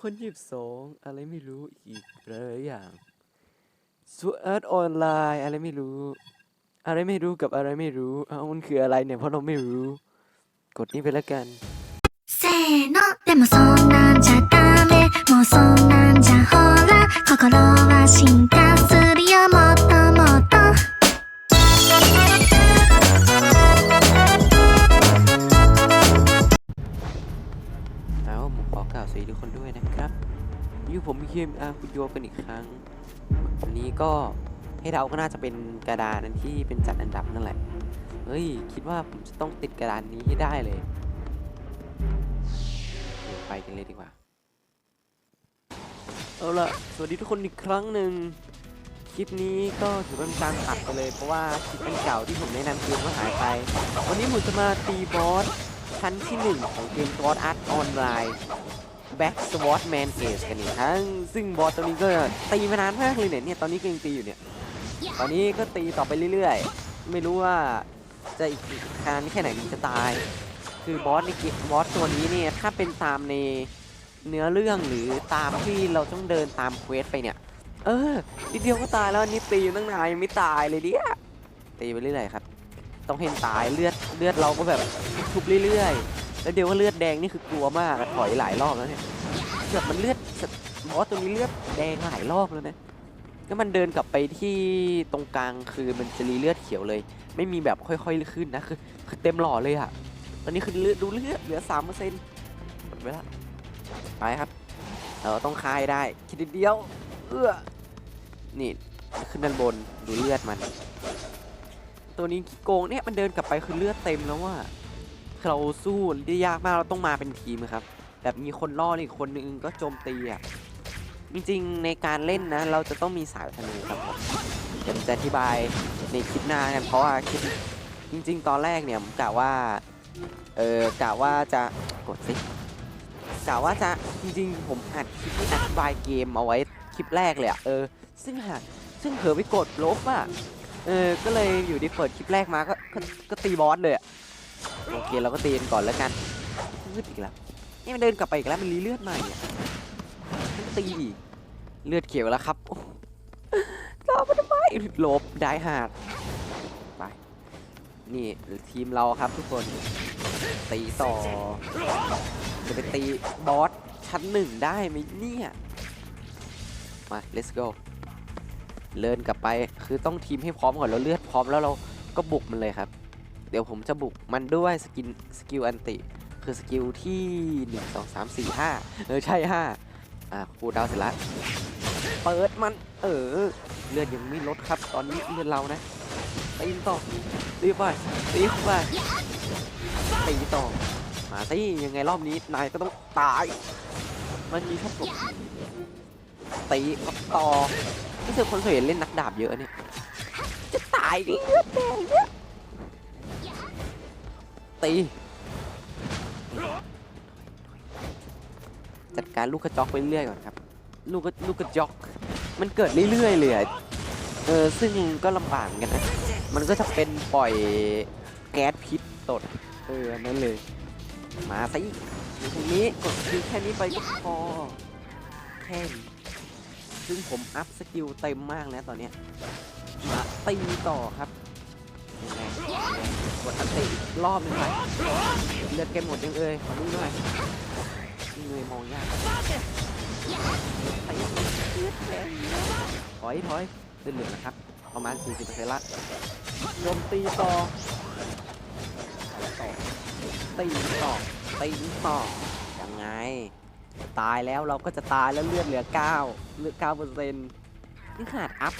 พันยี่สิบสองอะไรไม่รู้อีกหลายๆอย่างสวดออนไลน์อะไรไม่รู้ อะไรไม่รู้กับอะไรไม่รู้เอ้ามันคืออะไรเนี่ยเพราะเราไม่รู้ กดนี้ไปแล้วกัน せーのでもそんなんじゃダメもうそんなんじゃほら心は進化するよもっともっと ผมเคียมอาคุณโยกันอีกครั้งวันนี้ก็ให้เราก็น่าจะเป็นกระดานนั้นที่เป็นจัดอันดับนั่นแหละ เฮ้ย คิดว่าผมจะต้องติดกระดานนี้ให้ได้เลยเดี๋ยวไปกันเลยดีกว่า เอาละสวัสดีทุกคนอีกครั้งหนึ่งคลิปนี้ก็ถือเป็นการตัดไปเลย เพราะว่าคลิปเก่าที่ผมแนะนำเกมก็หายไป วันนี้ผมจะมาตีบอสชั้นที่หนึ่งของเกม God Art Online Back Sword Man Ace กันอีกครั้ง ซึ่งบอสตัวนี้ก็ตีมานานมากเลยเนี่ยเนี่ย ตอนนี้ก็ยังตีอยู่เนี่ย ตอนนี้ก็ตีต่อไปเรื่อยๆ ไม่รู้ว่าจะอีกนานแค่ไหนถึงจะตาย คือบอสในเกมบอสตัวนี้เนี่ย ถ้าเป็นตามในเนื้อเรื่องหรือตามที่เราต้องเดินตามเควสไปเนี่ย เออนิดเดียวก็ตายแล้วอันนี่ตีอยู่ตั้งนานยังไม่ตายเลยเนี่ยตีไปเรื่อยๆครับ ต้องเห็นตายเลือดเลือดเราก็แบบทุบเรื่อยๆ แล้วเดี๋ยวว่าเลือดแดงนี่คือกลัวมากถอยหลายรอบแล้วเนี่ยเกือบมันเลือดบอสตัวนี้เลือดแดงหลายรอบแล้วนะก็มันเดินกลับไปที่ตรงกลางคือมันจะรีเลือดเขียวเลย ไม่มีแบบค่อยๆขึ้นนะคือคือเต็มหลอดเลยอะตอนนี้คือเลือดดูเลือดเหลือสามเปอร์เซ็นต์หมดไปละไปครับเราต้องคายได้คิดเดียวเอื้อนี่ขึ้นด้านบนดูเลือดมัน ตัวนี้ขี้โกงเนี่ยมันเดินกลับไปคือเลือดเต็มแล้วว่า เราสู้ได้ยากมากเราต้องมาเป็นทีมครับ แบบมีคนล่ออีกคนนึงก็โจมตีอะจริงๆในการเล่นนะ เราจะต้องมีสายธนูครับผมเดี๋ยวจะอธิบายในคลิปหน้ากันเพราะว่าคลิปจริง ๆ ตอนแรกเนี่ยผมกะว่าเออกะว่าจะกดสิกะว่าจะจริงๆ ผมอัดคลิปอธิบายเกมเอาไว้คลิปแรกเลยอะเออ ซึ่งหากซึ่งเผลอไปกดลบอะเออก็เลยอยู่ดีเปิดคลิปแรกมาก็ก็ก็ตีบอสเลยอะ โอเคเราก็ตีนก่อนแล้วกันมืดอีกแล้วนี่มันเดินกลับไปอีกแล้วมันรีเลือดใหม่อะมันตีอีกเลือดเขียวแล้วครับตามมาทำไมหลบได้หาดไปนี่ทีมเราครับทุกคนตีต่อจะไปตีบอสชั้นหนึ่งได้ไหมเนี่ยมา let's go เลินกลับไปคือต้องทีมให้พร้อมก่อนแล้วเลือดพร้อมแล้วเราก็บุกมันเลยครับ เดี๋ยวผมจะบุกมันด้วยสกินสกิลอันติ คือสกิลที่1 2 3 4 5เออใช่5อะกูดาวเสร็จล้วเปิดมัน เออ เลือดยังไม่ลดครับ ตอนนี้เลือดเรานะตีต่อตีไปตีไปตีต่อมาสิยังไงรอบนี้นายก็ต้องตาย มันมีแค่ตกตีต่อนี่คือคนเคยเล่นนักดาบเยอะเนี่ย จะตายดิเลือดแดงเนี่ย ตีจัดการลูกกระจอกไปเรื่อยก่อนครับ ลูกกระลูกกระจอก มันเกิดเรื่อยๆเลยเออซึ่งก็ลำบากกันนะ มันก็จะเป็นปล่อยแก๊สพิษตด เออนั่นเลย มาสิตรงนี้กดคิวแค่นี้ไปก็พอ แค่ซึ่งผมอัพสกิลเต็มมากแล้วตอนเนี้ยมาตีต่อครับ กดอันติอีรอบหนึงไปเลือดแกหมดยังเอ่ยขอดูหน่อยเลยมองยากตีเลือดแกถอยถอยเลือดเหลือนะครับ ประมาณ 40%ละโจมตีต่อตีต่อตีต่อยังไง ตายแล้วเราก็จะตายแล้วเลือดเหลือ 9 เลือด9เปอร์เซ็นต์นี่ขนาดอัพ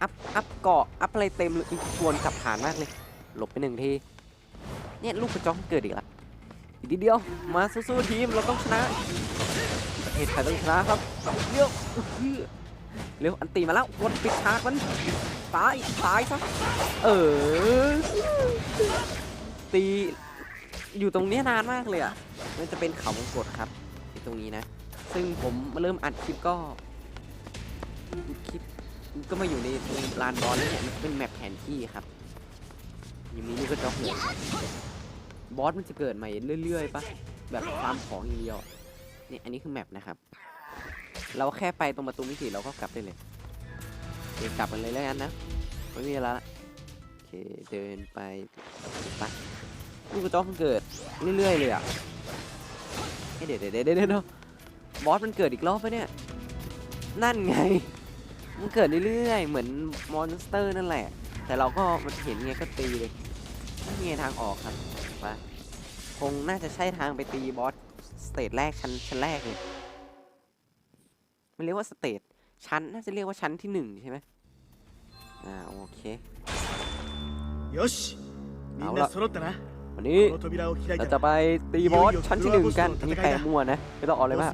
อัพอัพเกาะอัพอะไรเต็มเลยชวนกลับฐานมากเลย หลบไปหนึ่งที เนี่ยลูกกระจอกเกิดอีกแล้วอีกนิดเดียว มาสู้ๆทีมเราต้องชนะประเทศไทยต้องชนะครับเร็วเร็วอันตีมาแล้ววนปิดฉากมันตายตายซะเออตีอยู่ตรงนี้นานมากเลยอะมันจะเป็นเขาวงกดครับตรงนี้นะ ซึ่งผมมาเริ่มอัดคลิปก็คลิปก็มาอยู่ในตรงลานบอลนี่เป็นแมปแผนที่ครับ ยังมีลูกกระจอกเลยบอสมันจะเกิดใหม่เรื่อยๆปะแบบฟามของอย่างเดียวนี่อันนี้คือแมปนะครับ เราแค่ไปตรงประตูมิติเราก็กลับได้เลยโอเคกลับกันเลยแล้วกันนะไม่มีอะไรละโอเคเดินไปไปลูกกระจอกมันเกิดเรื่อยๆเลยอะเอ้ยเดี๋ยวเดี๋ยวเดี๋ยวเดี๋ยวเดี๋ยวบอสมันเกิดอีกรอบปะเนี่ยนั่นไง มันเกิดเรื่อยๆ เหมือนมอนสเตอร์นั่นแหละ แต่เราก็มันเห็นไงก็ตีเลย ไม่มีทางออกครับไปคงน่าจะใช่ทางไปตีบอสสเตจแรกชั้นชั้นแรกเลย มันเรียกว่าสเตจชั้นน่าจะเรียกว่าชั้นที่หนึ่งใช่ไหมอ่าโอเค よしみん青なら揃ったな วันนี้ この扉を開い เรา た จะ ら ไปตีบอสชั้นที่หนึ่งกันอันนี้แปลมั่วนะไม่ต้องเออกเลย ボ ว่า ス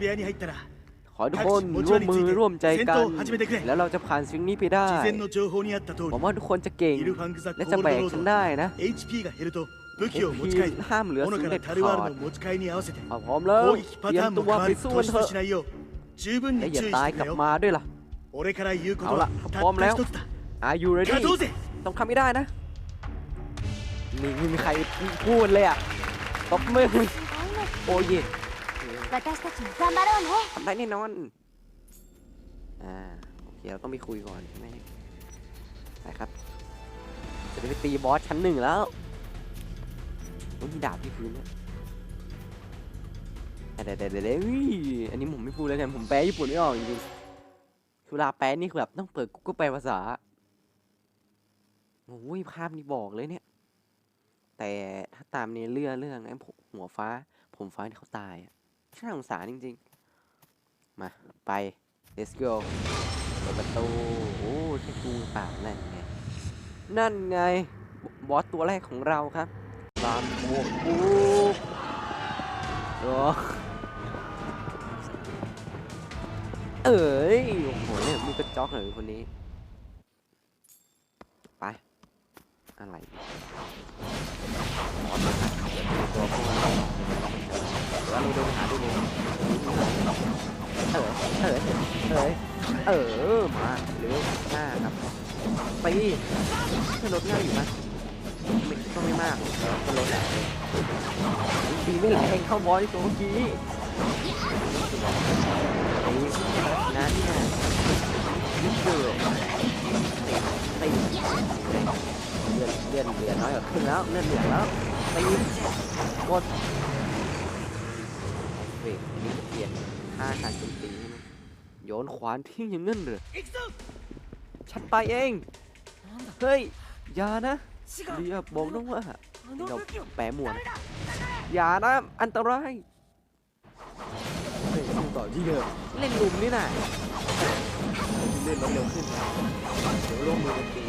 ให้ทุกคนร่วมมือร่วมใจกัน แล้วเราจะผ่านสิ่งนี้ไปได้ผมว่าทุกคนจะเก่ง และจะแบกฉันได้นะ HP ห้ามเหลือสิ่งเด็ดขาดพร้อมแล้วเตรียมตัวไปสู้เถอะและอย่าตายกลับมาด้วยล่ะเอาล่ะพร้อมแล้ว Are you ready ต้องทำไม่ได้นะมีมีใครพูดเลยอะตบมือโอ้ย 私たちも頑張ろうね ทำได้แน่นอน อ่า โอเค เราต้องไปคุยก่อนใช่ไหมไปครับ จะได้ไปตีบอสชั้นหนึ่งแล้วโอ้ยมีดาบที่พื้นเนี่ยเดี๋ยวเดี๋ยวเดี๋ยวเดี๋ยวอุ๊ยอันนี้ผมไม่พูดแล้วกัน ผมแปลญี่ปุ่นไม่ออกจริงๆคือเวลาแปลนี่คือแบบต้องเปิดกูก็แปลภาษา โอ้ยภาพนี่บอกเลยเนี่ย แต่ถ้าตามในเรื่องเรื่องไอ้หัวฟ้า ผมฟ้าที่เขาตายอะ น่าสงสารจริงๆ มา ไป let's go เปิดประตู โอ้ใช่กูป่านั่นไง นั่นไง บอสตัวแรกของเราครับตามบวกบูโอ้เอ้ย โอ้โหเนี่ยมีกระจอกเลยคนนี้ ไป อะไรบอสตัวพวกนเดี๋ยวเราดินไปหาดู เลยเออเออเออมาเร็วห้าครับตีถ้าลดง่ายอยู่นะไม่ก็ไม่มากก็ลดแหละตีไม่แรงเข้าบอลตัวเมื่อกี้ตีนะเนี่ยนิดเดียวตีตีเลือนเลือนเหลือน้อยกว่าครึ่งแล้วเลือนเหลือแล้วตีกดเบรกอันเปลี่ยนท่าการโจมตี โยนขวานทิ้งอย่างนั้นเหรอฉันไปเอง เฮ้ย อย่านะเรียบบอกน้องว่าเราแปะหมวกอย่านะอันตรายเล่นต่อที่เดิมเล่นลุมนี่น่ะเล่นเร็วขึ้นเดี๋ยวร่มมือกันตี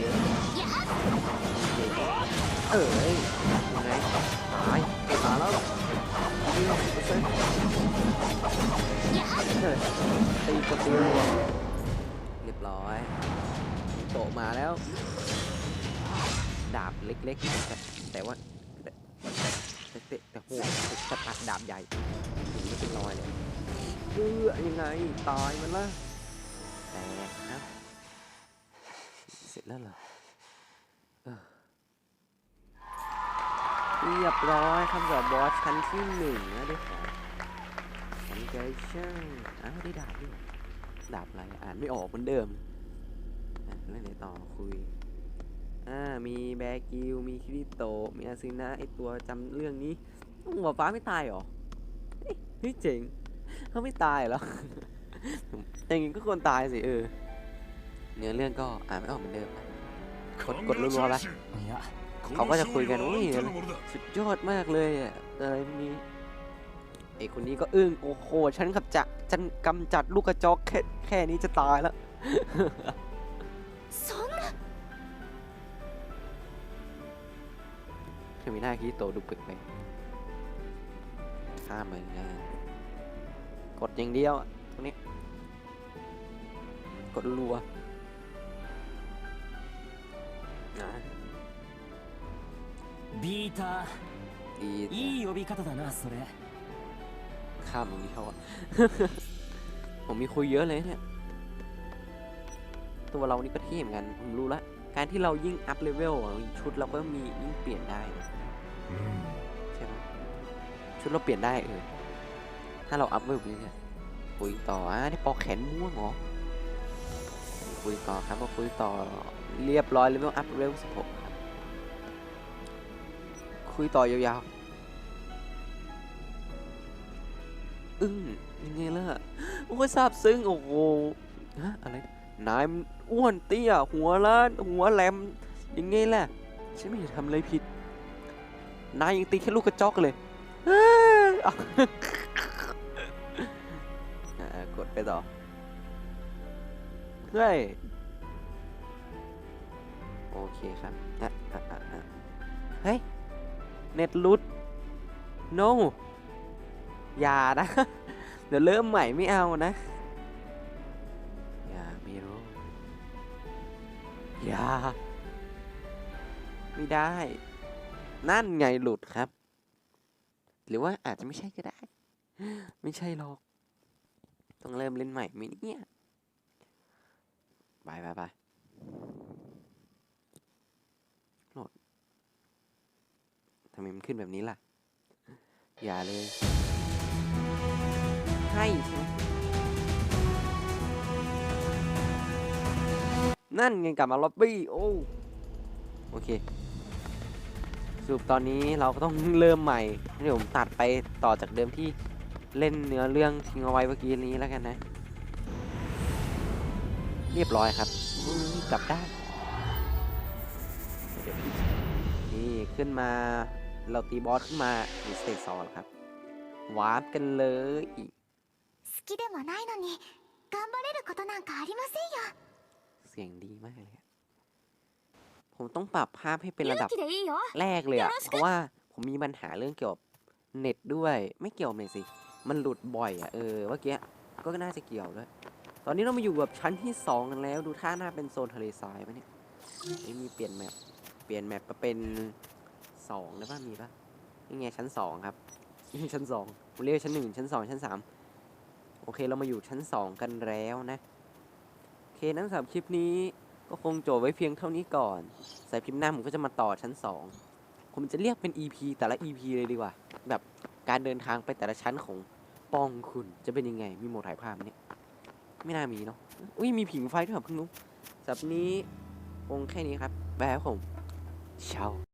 เออไงตายตายแล้วหรอ ตีกดตีรัวเรียบร้อยโตมาแล้ว ดาบเล็กๆ แต่ว่าแต่แต่โหดจะตัดดาบใหญ่ถึงไม่เป็นรอยเลยเออยังไงตายมันละแต่นะเสร็จแล้วเหรอ เรียบร้อยครับกับบอสชั้นที่หนึ่งนะได้ของสังเกตช่างอ้าวได้ดาบด้วยดาบอะไรอ่านไม่ออกเหมือนเดิมอะเรื่องไหนต่อคุยอ่ามีแบกิวมีคิริโตะมีอาซึนะไอตัวจำเรื่องนี้หัวฟ้าไม่ตายเหรอเฮ้ยเฮ้ยเจ๋งเขาไม่ตายเหรออย่างงี้ก็ควรตายสิเออเนื้อเรื่องก็อ่านไม่ออกเหมือนเดิมนะกดกดรัวๆไปいや เขาก็จะคุยกันอุ้ยสุดยอดมากเลยอะอะไรพวกนี้ไอคนนี้ก็อึ้งโอ้โหฉันกับจะฉันกำจัดลูกกระจกแค่แค่นี้จะตายแล้วทำไมีหน้าคิโตดูปึกไปข้ามเลยนะกดอย่างเดียวตรงนี้ กดรัวนะ ビータ ดี ーいい呼び方だなそれ ข้ามตรงนี้เขาอะ ผมมีคุยเยอะเลยเนี่ย ตัวเรานี่ก็เท่เหมือนกัน ผมรู้ละ การที่เรายิ่งอัพเลเวลอะชุดเราก็มียิ่งเปลี่ยนได้นะใช่ไหมชุดเราเปลี่ยนได้เออ ถ้าเราอัพเวลไปเนี่ยคุยต่ออ่ะที่ปอกแขนม่วงเหรอคุยต่อครับมาคุยต่อเรียบร้อยเลเวลอัพเวล16ครับ คุยต่อยาวๆ อึ้งยังไงล่ะ โอ้ยซาบซึ้ง โอ้โหฮะอะไร นายอ้วนเตี้ย หัวล้านหัวแหลมยังไงล่ะ ฉันไม่ได้ทำอะไรผิด นายยังตีแค่ลูกกระจอกเลยกดไปต่อ เฮ้ย โอเคครับ เฮ้ย เน็ตหลุด no อย่านะ เดี๋ยวเริ่มใหม่ไม่เอานะ อย่าไม่รู้ อย่า ไม่ได้ นั่นไงหลุดครับ หรือว่าอาจจะไม่ใช่ก็ได้ ไม่ใช่หรอก ต้องเริ่มเล่นใหม่ไหมเนี่ยไปไปไปโหลดทำไมมันขึ้นแบบนี้ล่ะ อย่าเลย ให้ใช่ไหมนั่นไงกลับมาล็อบบี้ โอ้ โอเคสรุปตอนนี้เราก็ต้องเริ่มใหม่เดี๋ยวผมตัดไปต่อจากเดิมที่เล่นเนื้อเรื่องทิ้งเอาไว้เมื่อกี้นี้แล้วกันนะ เรียบร้อยครับอุ๊ยกลับได้านเดี๋ยวนี่ขึ้นมา เราตีบอสขึ้นมาอยู่สเตจสองแล้วครับ วาร์ปกันเลย 好きでもないのに頑張れることなんかありませんよ เสียงดีมากเลยอะผมต้องปรับภาพให้เป็นระดับ 勇気でいいよ แรกเลยอะ よろしく เพราะว่าผมมีปัญหาเรื่องเกี่ยวกับเน็ตด้วย ไม่เกี่ยวเน็ตสิ มันหลุดบ่อยอะเออ เมื่อกี้ก็น่าจะเกี่ยวด้วย ตอนนี้เรามาอยู่แบบชั้นที่สองกันแล้ว ดูท่าหน้าเป็นโซนทะเลทรายปะเนี่ยไม่มีเปลี่ยนแมป เปลี่ยนแมปมาเป็น สองได้ป่ะมีป่ะนี่ไงชั้นสองครับนี่ชั้นสองผมเรียกชั้นหนึ่งชั้นสองชั้นสามโอเคเรามาอยู่ชั้นสองกันแล้วนะโอเคนั้นสำหรับคลิปนี้ก็คงจบไว้เพียงเท่านี้ก่อนสำหคลิปหน้าผมก็จะมาต่อชั้นสองผมจะเรียกเป็น EP แต่ละ EP เลยดีกว่า แบบการเดินทางไปแต่ละชั้นของปองคุณจะเป็นยังไง มีโหมดถ่ายภาพเนี่ยไม่น่ามีเนาะอุ้ยมีผิงไฟด้วยเหรอเพิ่งรู้สำหรับนี้คงแค่นี้ครับ แบายครับผมเช้า